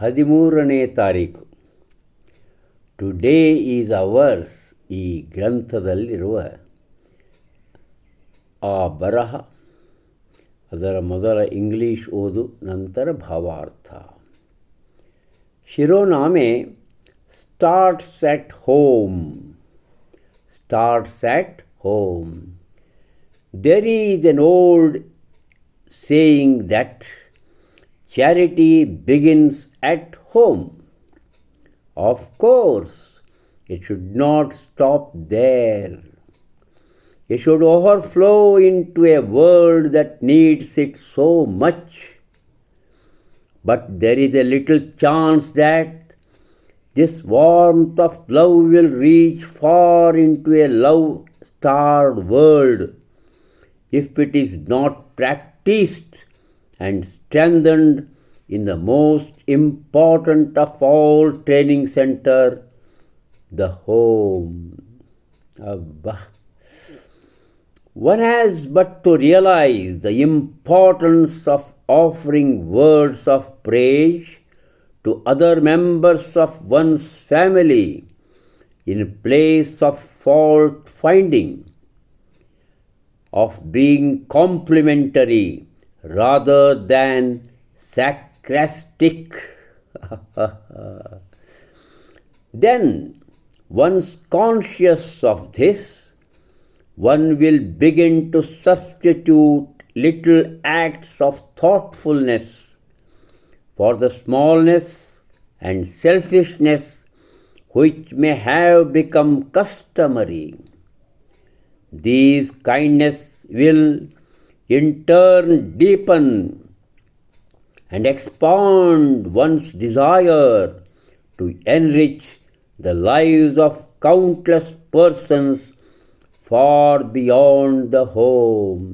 ಹದಿಮೂರನೇ ತಾರೀಕು today is ours ಈ ಗ್ರಂಥದಲ್ಲಿರುವ ಆ ಬರಹ ಅದರ ಮೊದಲ ಇಂಗ್ಲೀಷ್ ಓದು ನಂತರ ಭಾವಾರ್ಥ ಶಿರೋನಾಮೆ starts at home starts at home there is an old saying that charity begins at home. Of course, it should not stop there. It should overflow into a world that needs it so much. But there is a little chance that this warmth of love will reach far into a love starved world if it is not practiced and strengthened in the most important of all training center the home. Abba. One has but to realize the importance of offering words of praise to other members of one's family in place of fault finding, of being complimentary rather than sarcastic. then once conscious of this, one will begin to substitute little acts of thoughtfulness for the smallness and selfishness which may have become customary. These kindness will in turn deepen and expand one's desire to enrich the lives of countless persons far beyond the home.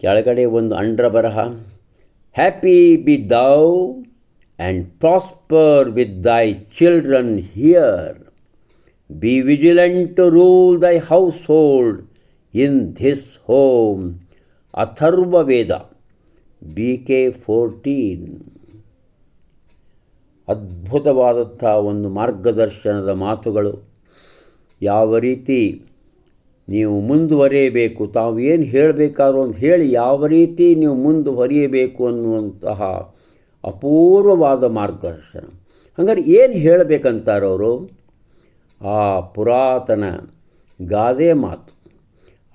ಕೆಳಗಡೆ ಒಂದು ಅಂಡ್ರ ಬರಹ happy be thou and prosper with thy children here be vigilant to rule thy household in this home Atharva Veda B K fourteen. ಅದ್ಭುತವಾದಂಥ ಒಂದು ಮಾರ್ಗದರ್ಶನದ ಮಾತುಗಳು. ಯಾವ ರೀತಿ ನೀವು ಮುಂದುವರಿಯಬೇಕು, ತಾವು ಏನು ಹೇಳಬೇಕಾದ್ರೂ ಅಂತ ಹೇಳಿ, ಯಾವ ರೀತಿ ನೀವು ಮುಂದುವರಿಯಬೇಕು ಅನ್ನುವಂತಹ ಅಪೂರ್ವವಾದ ಮಾರ್ಗದರ್ಶನ. ಹಾಗಾದ್ರೆ ಏನು ಹೇಳಬೇಕಂತಾರವರು? ಆ ಪುರಾತನ ಗಾದೆ ಮಾತು.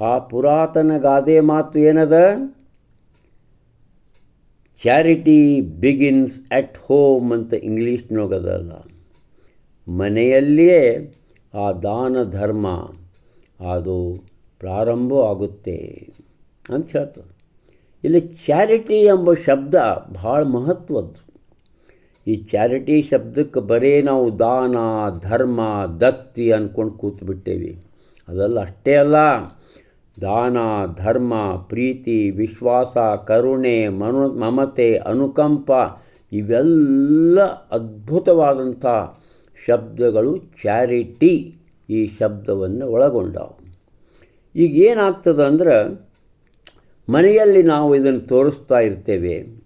ಆ ಪುರಾತನ ಗಾದೆ ಮಾತು ಏನದ? ಚಾರಿಟಿ ಬಿಗಿನ್ಸ್ ಅಟ್ ಹೋಮ್ ಅಂತ ಇಂಗ್ಲೀಷ್ನೋಗದಲ್ಲ ಮನೆಯಲ್ಲಿಯೇ ಆ ದಾನ ಧರ್ಮ ಅದು ಪ್ರಾರಂಭ ಆಗುತ್ತೆ ಅಂತ ಹೇಳ್ತದೆ. ಇಲ್ಲಿ ಚಾರಿಟಿ ಎಂಬ ಶಬ್ದ ಭಾಳ ಮಹತ್ವದ್ದು. ಈ ಚಾರಿಟಿ ಶಬ್ದಕ್ಕೆ ಬರೀ ನಾವು ದಾನ, ಧರ್ಮ, ದತ್ತಿ ಅಂದ್ಕೊಂಡು ಕೂತ್ಬಿಟ್ಟೇವಿ. ಅದಲ್ಲ ಅಷ್ಟೇ ಅಲ್ಲ. ದಾನ, ಧರ್ಮ, ಪ್ರೀತಿ, ವಿಶ್ವಾಸ, ಕರುಣೆ, ಮನು, ಮಮತೆ, ಅನುಕಂಪ ಇವೆಲ್ಲ ಅದ್ಭುತವಾದಂಥ ಶಬ್ದಗಳು ಚಾರಿಟಿ ಈ ಶಬ್ದವನ್ನು ಒಳಗೊಂಡವು. ಈಗ ಏನಾಗ್ತದೆ ಅಂದ್ರೆ ಮನೆಯಲ್ಲಿ ನಾವು ಇದನ್ನು ತೋರಿಸ್ತಾ ಇರ್ತೇವೆ.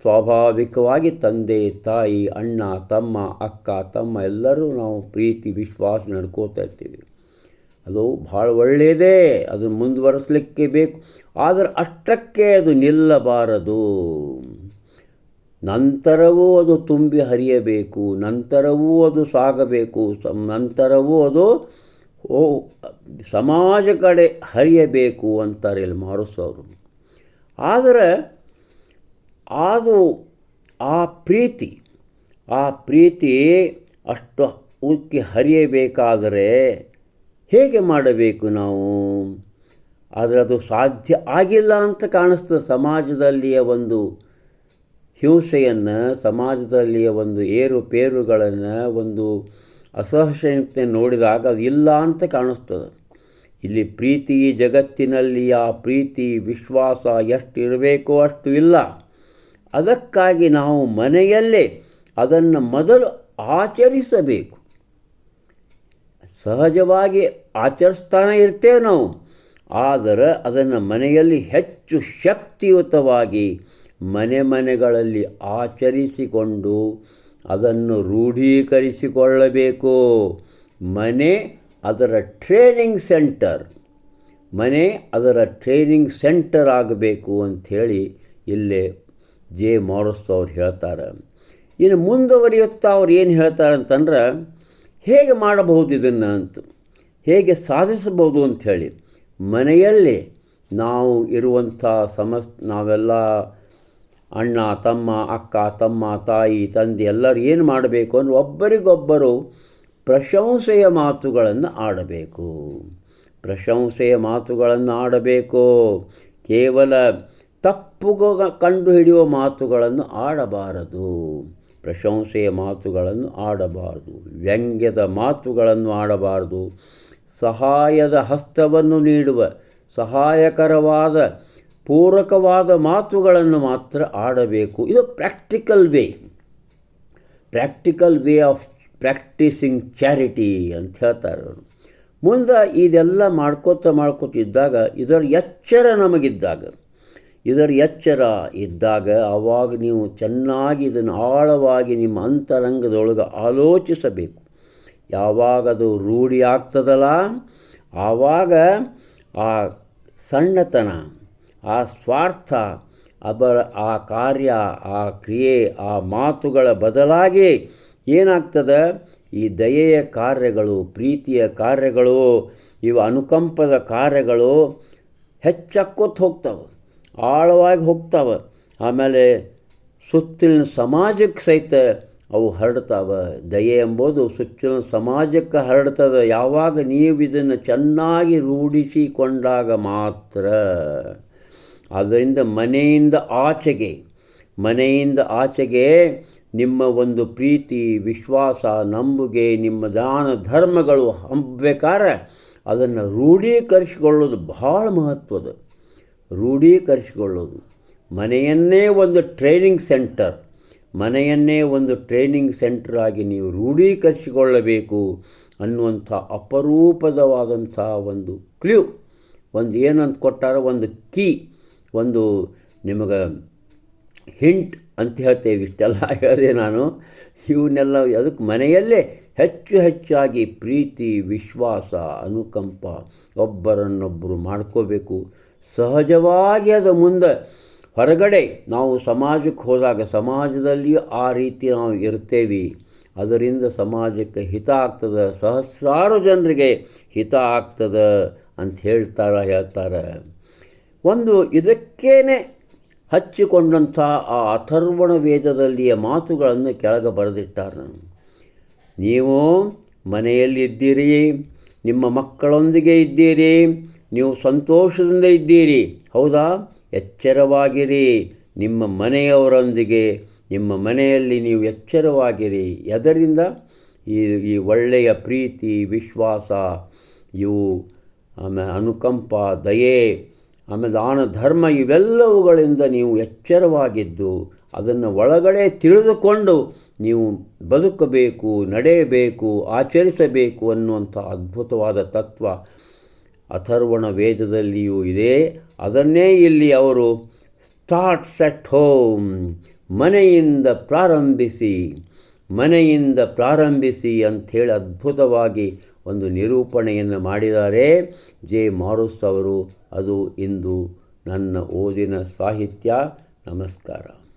ಸ್ವಾಭಾವಿಕವಾಗಿ ತಂದೆ, ತಾಯಿ, ಅಣ್ಣ, ತಮ್ಮ, ಅಕ್ಕ, ತಮ್ಮ ಎಲ್ಲರೂ ನಾವು ಪ್ರೀತಿ, ವಿಶ್ವಾಸ ನಡ್ಕೋತಾ ಇರ್ತೀವಿ. ಅದು ಭಾಳ ಒಳ್ಳೆಯದೇ ಅದನ್ನು ಮುಂದುವರಿಸಲಿಕ್ಕೆ ಬೇಕು. ಆದರೆ ಅಷ್ಟಕ್ಕೆ ಅದು ನಿಲ್ಲಬಾರದು. ನಂತರವೂ ಅದು ತುಂಬಿ ಹರಿಯಬೇಕು, ನಂತರವೂ ಅದು ಸಾಗಬೇಕು ನಂತರವೂ ಅದು ಓ ಸಮಾಜ ಕಡೆ ಹರಿಯಬೇಕು ಅಂತಾರೆ ಇಲ್ಲಿ ಮಾರುಸವರು ಆದರೆ ಅದು ಆ ಪ್ರೀತಿ ಆ ಪ್ರೀತಿ ಅಷ್ಟು ಉಕ್ಕಿ ಹರಿಯಬೇಕಾದರೆ ಹೇಗೆ ಮಾಡಬೇಕು ನಾವು? ಆದರೆ ಅದು ಸಾಧ್ಯ ಆಗಿಲ್ಲ ಅಂತ ಕಾಣಿಸ್ತದೆ ಸಮಾಜದಲ್ಲಿಯ ಒಂದು ಹಿಂಸೆಯನ್ನು, ಸಮಾಜದಲ್ಲಿಯ ಒಂದು ಏರುಪೇರುಗಳನ್ನು ಒಂದು ಅಸಹಸಹಿಷ್ಣುತೆ ನೋಡಿದಾಗ ಅದು ಇಲ್ಲ ಅಂತ ಕಾಣಿಸ್ತದೆ. ಇಲ್ಲಿ ಪ್ರೀತಿ ಜಗತ್ತಿನಲ್ಲಿ, ಆ ಪ್ರೀತಿ, ವಿಶ್ವಾಸ ಎಷ್ಟು ಇರಬೇಕೋ ಅಷ್ಟು ಇಲ್ಲ. ಅದಕ್ಕಾಗಿ ನಾವು ಮನೆಯಲ್ಲೇ ಅದನ್ನು ಮೊದಲು ಆಚರಿಸಬೇಕು. ಸಹಜವಾಗಿ ಆಚರಿಸ್ತಾನೆ ಇರ್ತೇವೆ ನಾವು. ಆದರೆ ಅದನ್ನು ಮನೆಯಲ್ಲಿ ಹೆಚ್ಚು ಶಕ್ತಿಯುತವಾಗಿ ಮನೆ ಮನೆಗಳಲ್ಲಿ ಆಚರಿಸಿಕೊಂಡು ಅದನ್ನು ರೂಢೀಕರಿಸಿಕೊಳ್ಳಬೇಕು. ಮನೆ ಅದರ ಟ್ರೈನಿಂಗ್ ಸೆಂಟರ್ ಮನೆ ಅದರ ಟ್ರೈನಿಂಗ್ ಸೆಂಟರ್ ಆಗಬೇಕು ಅಂಥೇಳಿ ಇಲ್ಲೇ ಜೆ. ಮಾರಸ್ತು ಅವ್ರು ಹೇಳ್ತಾರೆ. ಇನ್ನು ಮುಂದುವರಿಯುತ್ತಾ ಅವ್ರು ಏನು ಹೇಳ್ತಾರೆ ಅಂತಂದ್ರೆ ಹೇಗೆ ಮಾಡಬಹುದು ಇದನ್ನು ಅಂತ, ಹೇಗೆ ಸಾಧಿಸಬಹುದು ಅಂಥೇಳಿ ಮನೆಯಲ್ಲಿ ನಾವು ಇರುವಂಥ ಸಮಸ್ ನಾವೆಲ್ಲ ಅಣ್ಣ, ತಮ್ಮ, ಅಕ್ಕ, ತಮ್ಮ, ತಾಯಿ, ತಂದೆ ಎಲ್ಲರೂ ಏನು ಮಾಡಬೇಕು ಅಂದರೆ ಒಬ್ಬರಿಗೊಬ್ಬರು ಪ್ರಶಂಸೆಯ ಮಾತುಗಳನ್ನು ಆಡಬೇಕು. ಪ್ರಶಂಸೆಯ ಮಾತುಗಳನ್ನು ಆಡಬೇಕು. ಕೇವಲ ತಪ್ಪು ಕಂಡುಹಿಡಿಯುವ ಮಾತುಗಳನ್ನು ಆಡಬಾರದು. ಪ್ರಶಂಸೆಯ ಮಾತುಗಳನ್ನು ಆಡಬಾರದು, ವ್ಯಂಗ್ಯದ ಮಾತುಗಳನ್ನು ಆಡಬಾರದು. ಸಹಾಯದ ಹಸ್ತವನ್ನು ನೀಡುವ, ಸಹಾಯಕರವಾದ, ಪೂರಕವಾದ ಮಾತುಗಳನ್ನು ಮಾತ್ರ ಆಡಬೇಕು. ಇದು practical way practical way of practicing charity ಅಂತ ಹೇಳ್ತಾರೆ ಅವರು. ಮುಂದೆ ಇದೆಲ್ಲ ಮಾಡ್ಕೋತ ಮಾಡ್ಕೋತಿದ್ದಾಗ ಇದರ ಎಚ್ಚರ ನಮಗಿದ್ದಾಗ ಇದರ ಎಚ್ಚರ ಇದ್ದಾಗ ಆವಾಗ ನೀವು ಚೆನ್ನಾಗಿ ಇದನ್ನು ಆಳವಾಗಿ ನಿಮ್ಮ ಅಂತರಂಗದೊಳಗೆ ಆಲೋಚಿಸಬೇಕು. ಯಾವಾಗ ಅದು ರೂಢಿ ಆಗ್ತದಲ್ಲ, ಆವಾಗ ಆ ಸಣ್ಣತನ, ಆ ಸ್ವಾರ್ಥ ಅದರ ಆ ಕಾರ್ಯ, ಆ ಕ್ರಿಯೆ, ಆ ಮಾತುಗಳ ಬದಲಾಗಿ ಏನಾಗ್ತದೆ? ಈ ದಯೆಯ ಕಾರ್ಯಗಳು, ಪ್ರೀತಿಯ ಕಾರ್ಯಗಳು, ಇವು ಅನುಕಂಪದ ಕಾರ್ಯಗಳು ಹೆಚ್ಚಕ್ಕೊತ್ತು ಹೋಗ್ತವೆ. ಆಳವಾಗಿ ಹೋಗ್ತಾವೆ. ಆಮೇಲೆ ಸುತ್ತಲಿನ ಸಮಾಜಕ್ಕೆ ಸಹಿತ ಅವು ಹರಡ್ತಾವೆ. ದಯೆ ಎಂಬುದು ಸುತ್ತಲಿನ ಸಮಾಜಕ್ಕೆ ಹರಡ್ತದೆ. ಯಾವಾಗ ನೀವು ಇದನ್ನು ಚೆನ್ನಾಗಿ ರೂಢಿಸಿಕೊಂಡಾಗ ಮಾತ್ರ. ಅದರಿಂದ ಮನೆಯಿಂದ ಆಚೆಗೆ ಮನೆಯಿಂದ ಆಚೆಗೆ ನಿಮ್ಮ ಒಂದು ಪ್ರೀತಿ, ವಿಶ್ವಾಸ ನಂಬುಗೆ ನಿಮ್ಮ ದಾನ ಧರ್ಮಗಳು ಹಂಬೇಕಾರೆ ಅದನ್ನು ರೂಢೀಕರಿಸಿಕೊಳ್ಳೋದು ಬಹಳ ಮಹತ್ವದ ರೂಢೀಕರಿಸಿಕೊಳ್ಳೋದು. ಮನೆಯನ್ನೇ ಒಂದು ಟ್ರೈನಿಂಗ್ ಸೆಂಟರ್ ಮನೆಯನ್ನೇ ಒಂದು ಟ್ರೈನಿಂಗ್ ಸೆಂಟರ್ ಆಗಿ ನೀವು ರೂಢೀಕರಿಸಿಕೊಳ್ಳಬೇಕು ಅನ್ನುವಂಥ ಅಪರೂಪದವಾದಂಥ ಒಂದು ಕ್ಲೂ ಒಂದು ಏನಂತ ಕೊಟ್ಟಾರೋ ಒಂದು ಕೀ ಒಂದು ನಿಮಗೆ ಹಿಂಟ್ ಅಂತ ಹೇಳ್ತೇವೆ ಇಷ್ಟೆಲ್ಲ ಹೇಳಿದೆ ನಾನು. ಇವನ್ನೆಲ್ಲ ಅದಕ್ಕೆ ಮನೆಯಲ್ಲೇ ಹೆಚ್ಚು ಹೆಚ್ಚಾಗಿ ಪ್ರೀತಿ, ವಿಶ್ವಾಸ, ಅನುಕಂಪ ಒಬ್ಬರನ್ನೊಬ್ಬರು ಮಾಡ್ಕೋಬೇಕು. ಸಹಜವಾಗಿ ಅದು ಮುಂದೆ ಹೊರಗಡೆ ನಾವು ಸಮಾಜಕ್ಕೆ ಹೋದಾಗ ಸಮಾಜದಲ್ಲಿ ಆ ರೀತಿ ನಾವು ಇರ್ತೇವೆ. ಅದರಿಂದ ಸಮಾಜಕ್ಕೆ ಹಿತ ಆಗ್ತದೆ. ಸಹಸ್ರಾರು ಜನರಿಗೆ ಹಿತ ಆಗ್ತದೆ ಅಂತ ಹೇಳ್ತಾರೆ ಹೇಳ್ತಾರೆ. ಒಂದು ಇದಕ್ಕೇನೆ ಹಚ್ಚಿಕೊಂಡಂಥ ಆ ಅಥರ್ವಣ ವೇದದಲ್ಲಿಯ ಮಾತುಗಳನ್ನು ಕೆಳಗೆ ಬರೆದಿಟ್ಟಾರೆ ನೀವು ಮನೆಯಲ್ಲಿದ್ದೀರಿ, ನಿಮ್ಮ ಮಕ್ಕಳೊಂದಿಗೆ ಇದ್ದೀರಿ ನೀವು ಸಂತೋಷದಿಂದ ಇದ್ದೀರಿ. ಹೌದಾ? ಎಚ್ಚರವಾಗಿರಿ. ನಿಮ್ಮ ಮನೆಯವರೊಂದಿಗೆ, ನಿಮ್ಮ ಮನೆಯಲ್ಲಿ ನೀವು ಎಚ್ಚರವಾಗಿರಿ. ಎದರಿಂದ ಈ ಈ ಒಳ್ಳೆಯ ಪ್ರೀತಿ, ವಿಶ್ವಾಸ, ಇವು ಆಮೇಲೆ ಅನುಕಂಪ, ದಯೆ ಆಮೇಲೆ ದಾನ, ಧರ್ಮ, ಇವೆಲ್ಲವುಗಳಿಂದ ನೀವು ಎಚ್ಚರವಾಗಿದ್ದು, ಅದನ್ನು ಒಳಗಡೆ ತಿಳಿದುಕೊಂಡು ನೀವು ಬದುಕಬೇಕು, ನಡೆಯಬೇಕು, ಆಚರಿಸಬೇಕು ಅನ್ನುವಂಥ ಅದ್ಭುತವಾದ ತತ್ವ ಅಥರ್ವಣ ವೇದದಲ್ಲಿಯೂ ಇದೆ. ಅದನ್ನೇ ಇಲ್ಲಿ ಅವರು ಸ್ಟಾರ್ಟ್ಸ್ ಅಟ್ ಹೋಮ್ ಮನೆಯಿಂದ ಪ್ರಾರಂಭಿಸಿ. ಮನೆಯಿಂದ ಪ್ರಾರಂಭಿಸಿ ಅಂಥೇಳಿ ಅದ್ಭುತವಾಗಿ ಒಂದು ನಿರೂಪಣೆಯನ್ನು ಮಾಡಿದ್ದಾರೆ. ಜೆ. ಮಾರುಸ್ ಅವರು, ಅದು ಇಂದು ನನ್ನ ಓದಿನ ಸಾಹಿತ್ಯ. ನಮಸ್ಕಾರ.